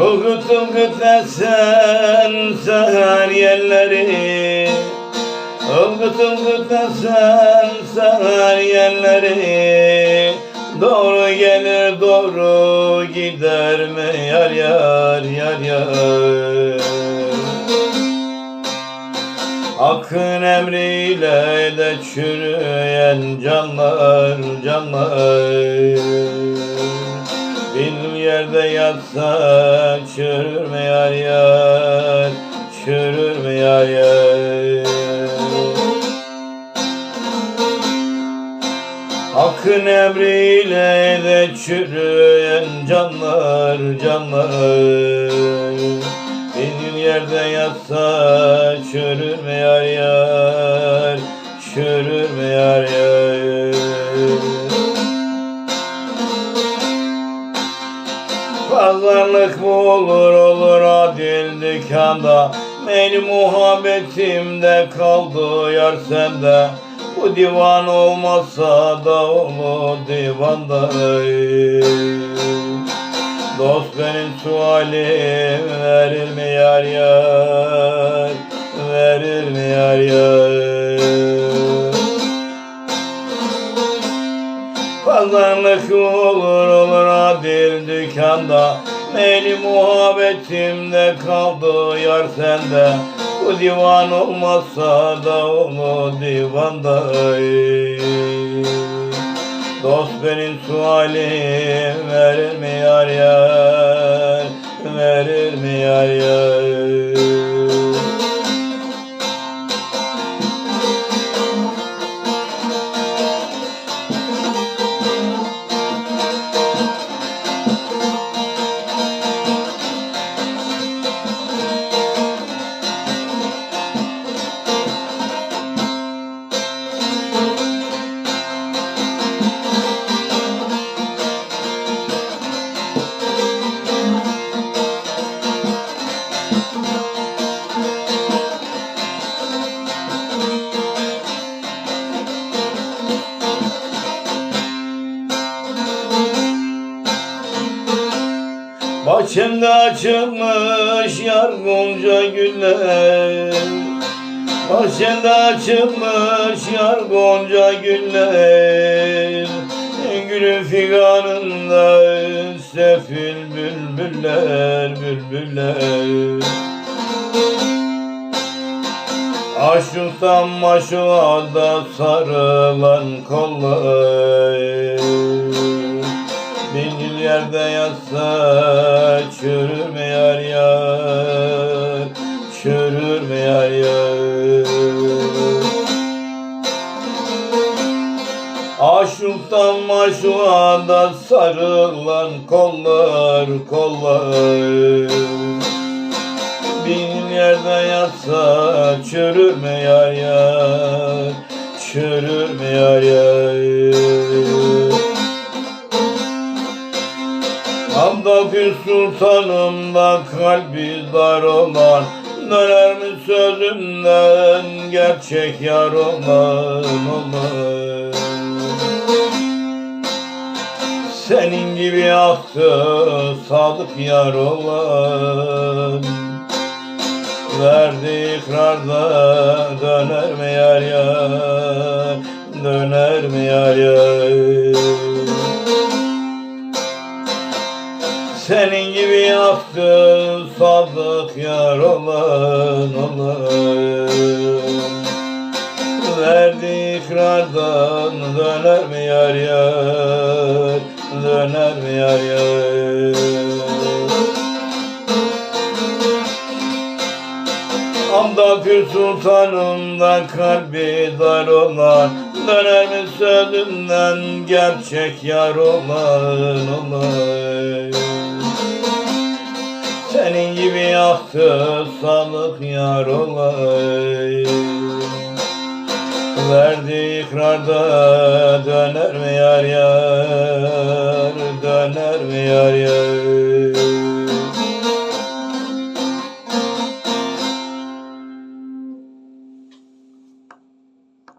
Ilgıt esen seher yerleri. Ilgıt esen seher yerleri. Doğru gelir doğru gider mi? Yar yar yar yar. Hakkın emriyle de çürüyen canlar canlar yerde yatsa çürür mü yar yar? Çürür mü yar yar? Hakkın emriyle de çürüyen canlar canlar. Bir yerde yatsa çürür mü yar yar olur olur adil dükkanda. Benim muhabbetimde kaldı yar sende. Bu divan olmasa da olur divanda Dost benim sualim verir mi yar yar? Verir mi yar yar? Pazarlık olur olur adil dükkanda Benim muhabbetimde kaldı yar sende. Bu divan olmazsa da olur divanda Dost benim sualim verir Bahçemde açılmış yar gonca güller. Bahçemde açılmış yar gonca güller. Gülün figanında sefil bülbüller bülbüller. Aşıktan maşuğa da sarılan kollar yerde yatsa çürür mü yar yar? Çürür mü yar yar? Aşıktan maşuğa sarılan kollar kollar. Bin yerde yatsa çürür mü yar yar? Çürür mü yar yar Hamdaki sultanımda kalbi dar olan Döner mi sözünden gerçek yar olan olan. Senin gibi aktı sadık yar olan. Verdi ikrarda döner mi yar yar Döner mi yar yar Senin gibi yaktı sadık yar olan olan Verdi ikrardan döner mi yar yar? Döner mi yar yar? Hamda Pir Sultanımdan kalbi dar olan Döner mi sözünden gerçek yar olan olay Senin gibi yaktı sağlık yar olay. Verdi ikrarda döner mi yar yar Döner mi yar yar